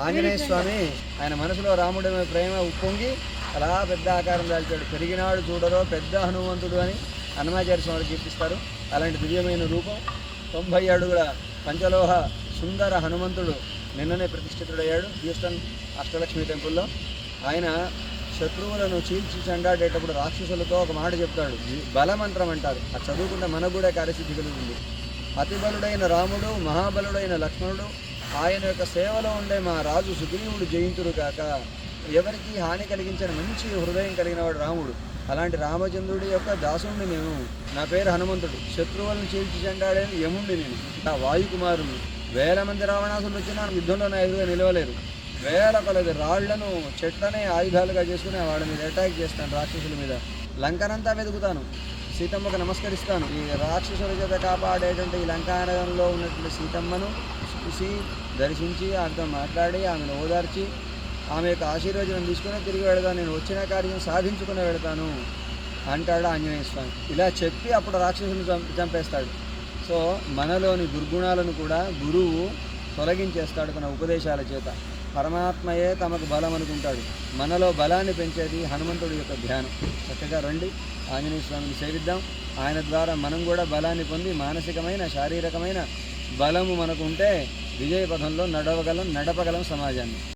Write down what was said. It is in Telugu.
ఆంజనేయ స్వామి ఆయన మనసులో రాముడి ప్రేమ ఉప్పొంగి అలా పెద్ద ఆకారం దాల్చాడు. పెరిగినాడు చూడరో పెద్ద హనుమంతుడు అని అన్నమాచార్య స్వామి కీర్తిస్తారు. అలాంటి దివ్యమైన రూపం తొంభై అడుగుల పంచలోహ సుందర హనుమంతుడు నిన్ననే ప్రతిష్ఠితుడయ్యాడు హ్యూస్టన్ అష్టలక్ష్మి టెంపుల్లో. ఆయన శత్రువులను చీల్చి చెండాడేటప్పుడు రాక్షసులతో ఒక మాట చెప్తాడు. బలమంత్రం అంటారు. అది చదువుకుంటే మనకు కూడా కార్యసిద్ధి కలుగుతుంది. అతిబలుడైన రాముడు మహాబలుడైన లక్ష్మణుడు ఆయన యొక్క సేవలో ఉండే మా రాజు సుగ్రీవుడు జయింతుడు కాక ఎవరికి హాని కలిగించిన మంచి హృదయం కలిగిన వాడు రాముడు. అలాంటి రామచంద్రుడి యొక్క దాసుణ్ణి నేను. నా పేరు హనుమంతుడు. శత్రువులను చీల్చి చెండాడేది యముణ్ణి నేను. నా వాయుకుమారుని వేల మంది రావణాసులు వచ్చినా యుద్ధంలో నా ఎదురుగా నిలవలేరు. వేల కొలది రాళ్ళను చెట్లనే ఆయుధాలుగా చేసుకుని వాడి మీద అటాక్ చేస్తాను రాక్షసుల మీద. లంకనంతా వెతుకుతాను. సీతమ్మకు నమస్కరిస్తాను. ఈ రాక్షసుల చేత కాపాడేటువంటి ఈ లంకానగరంలో ఉన్నటువంటి సీతమ్మను చూసి దర్శించి ఆమెతో మాట్లాడి ఆమెను ఓదార్చి ఆమె యొక్క ఆశీర్వచనం తీసుకుని తిరిగి వెళతాను నేను వచ్చిన కార్యం సాధించుకుని వెళతాను అంటాడు ఆంజనేయ స్వామి. ఇలా చెప్పి అప్పుడు రాక్షసుని చంపేస్తాడు. సో మనలోని దుర్గుణాలను కూడా గురువు తొలగించేస్తాడు తన ఉపదేశాల చేత. పరమాత్మయే తమకు బలం అనుకుంటాడు. మనలో బలాన్ని పెంచేది హనుమంతుడి యొక్క ధ్యానం. చక్కగా రండి. ఆంజనేయ స్వామిని సేవిద్దాం. ఆయన ద్వారా మనం కూడా బలాన్ని పొంది మానసికమైన శారీరకమైన బలము మనకు ఉంటే విజయ పథంలో నడవగలం నడపగలం సమాజాన్ని.